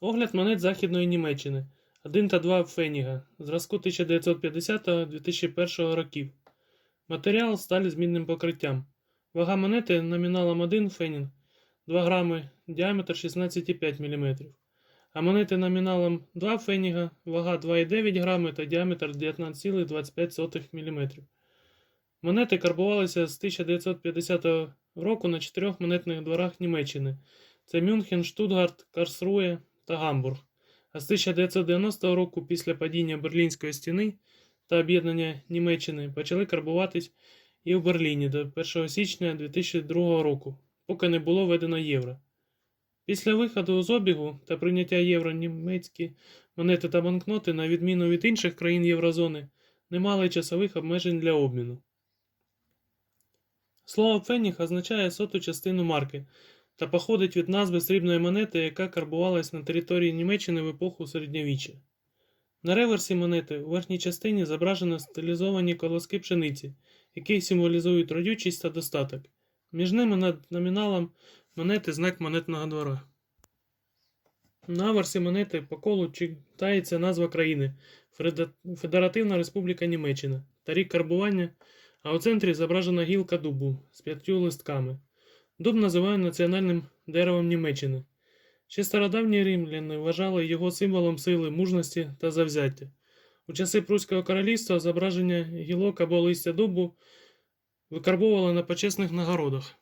Огляд монет Західної Німеччини 1 та 2 Феніга зразку 1950-2001 років. Матеріал сталь з мідним покриттям. Вага монети номіналом 1 Фенінг 2 грами, діаметр 16,5 мм. А монети номіналом 2 Феніга, вага 2,9 грами та діаметр 19,25 мм. Монети карбувалися з 1950 року на чотирьох монетних дворах Німеччини. Це Мюнхен, Штутгарт, Карсрує та Гамбург. А з 1990 року, після падіння Берлінської стіни та об'єднання Німеччини, почали карбуватись і в Берліні до 1 січня 2002 року, поки не було введено євро. Після виходу з обігу та прийняття євро німецькі монети та банкноти, на відміну від інших країн Єврозони, не мали часових обмежень для обміну. Слово феніх означає соту частину марки та походить від назви срібної монети, яка карбувалась на території Німеччини в епоху середньовіччя. На реверсі монети у верхній частині зображено стилізовані колоски пшениці, які символізують родючість та достаток. Між ними над номіналом монети знак монетного двора. На версі монети по колу читається назва країни Федеративна Республіка Німеччина та рік карбування, а у центрі зображена гілка дубу з п'ятью листками. Дуб називають національним деревом Німеччини. Ще стародавні римляни вважали його символом сили, мужності та завзяття. У часи Пруського королівства зображення гілок або листя дубу викарбовували на почесних нагородах.